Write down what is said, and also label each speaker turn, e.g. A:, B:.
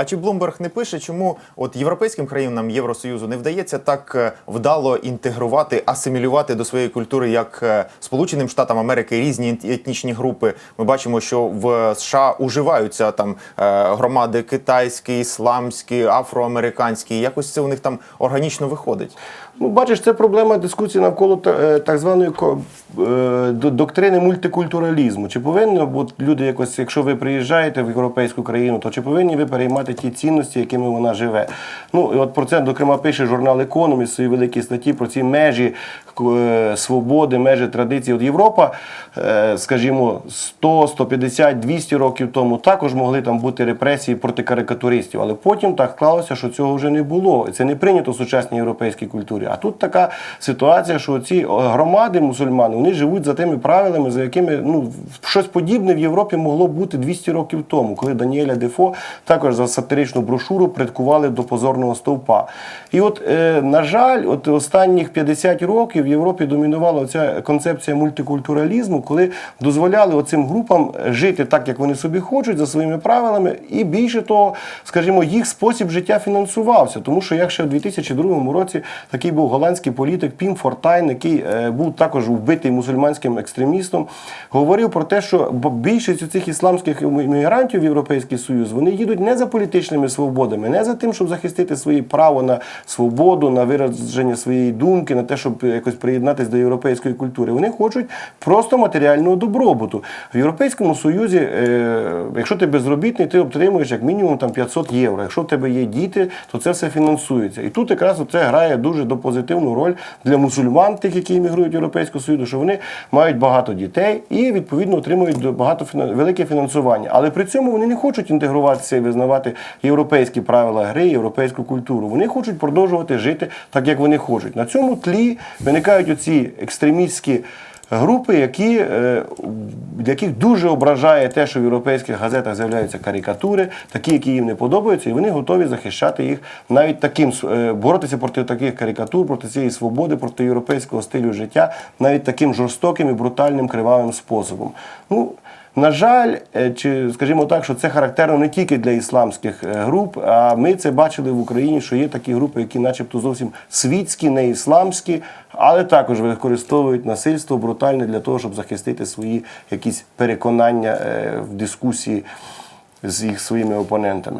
A: А чи Блумберг не пише, чому от європейським країнам Євросоюзу не вдається так е, вдало інтегрувати, асимілювати до своєї культури, як е, Сполученим Штатам Америки різні етнічні групи? Ми бачимо, що в США уживаються там е, громади китайські, ісламські, афроамериканські. Якось це у них там органічно виходить.
B: Ну, бачиш, це проблема дискусії навколо е, так званої е, до- доктрини мультикультуралізму. Чи повинні бути люди якось, якщо ви приїжджаєте в європейську країну, то чи повинні ви переймати ті цінності, якими вона живе? Ну і от про це, зокрема, пише журнал Економіст свої великі статті про ці межі свободи, межі традиції. От Європа, е, скажімо, 100, 150, 200 років тому також могли там бути репресії проти карикатуристів, але потім так склалося, що цього вже не було. Це не прийнято в сучасній європейській культурі. А тут така ситуація, що ці громади мусульмани вони живуть за тими правилами, за якими ну щось подібне в Європі могло бути 200 років тому, коли Даніеля Дефо також за сатиричну брошуру придкували до позорного стовпа. І от, е, на жаль, от останніх 50 років Європі домінувала ця концепція мультикультуралізму, коли дозволяли оцим групам жити так, як вони собі хочуть, за своїми правилами, і більше того, скажімо, їх спосіб життя фінансувався. Тому що як ще у 2002 році такий був голландський політик Пім Фортайн, який е, був також вбитий мусульманським екстремістом, говорив про те, що більшість цих ісламських іммігрантів в Європейський Союз вони їдуть не за політичними свободами, не за тим, щоб захистити свої право на свободу, на вираження своєї думки, на те, щоб якось приєднатися до європейської культури. Вони хочуть просто матеріального добробуту. В Європейському Союзі, е, якщо ти безробітний, ти отримуєш як мінімум там 500 євро. Якщо в тебе є діти, то це все фінансується. І тут якраз це грає дуже до позитивну роль для мусульман, тих, які іммігрують в Європейську Союзу, що вони мають багато дітей і відповідно отримують багато велике фінансування. Але при цьому вони не хочуть інтегруватися і визнавати європейські правила гри, європейську культуру. Вони хочуть продовжувати жити так, як вони хочуть. На цьому тлі виникають оці екстремістські. Групи, які, для яких дуже ображає те, що в європейських газетах з'являються карикатури, такі, які їм не подобаються, і вони готові захищати їх навіть таким е, боротися проти таких карикатур, проти цієї свободи, проти європейського стилю життя, навіть таким жорстоким і брутальним кривавим способом. Ну, на жаль, е, чи скажімо так, що це характерно не тільки для ісламських е, груп, а ми це бачили в Україні, що є такі групи, які, начебто, зовсім світські, не ісламські, але також використовують насильство брутальне для того, щоб захистити свої якісь переконання е, в дискусії з їх своїми опонентами.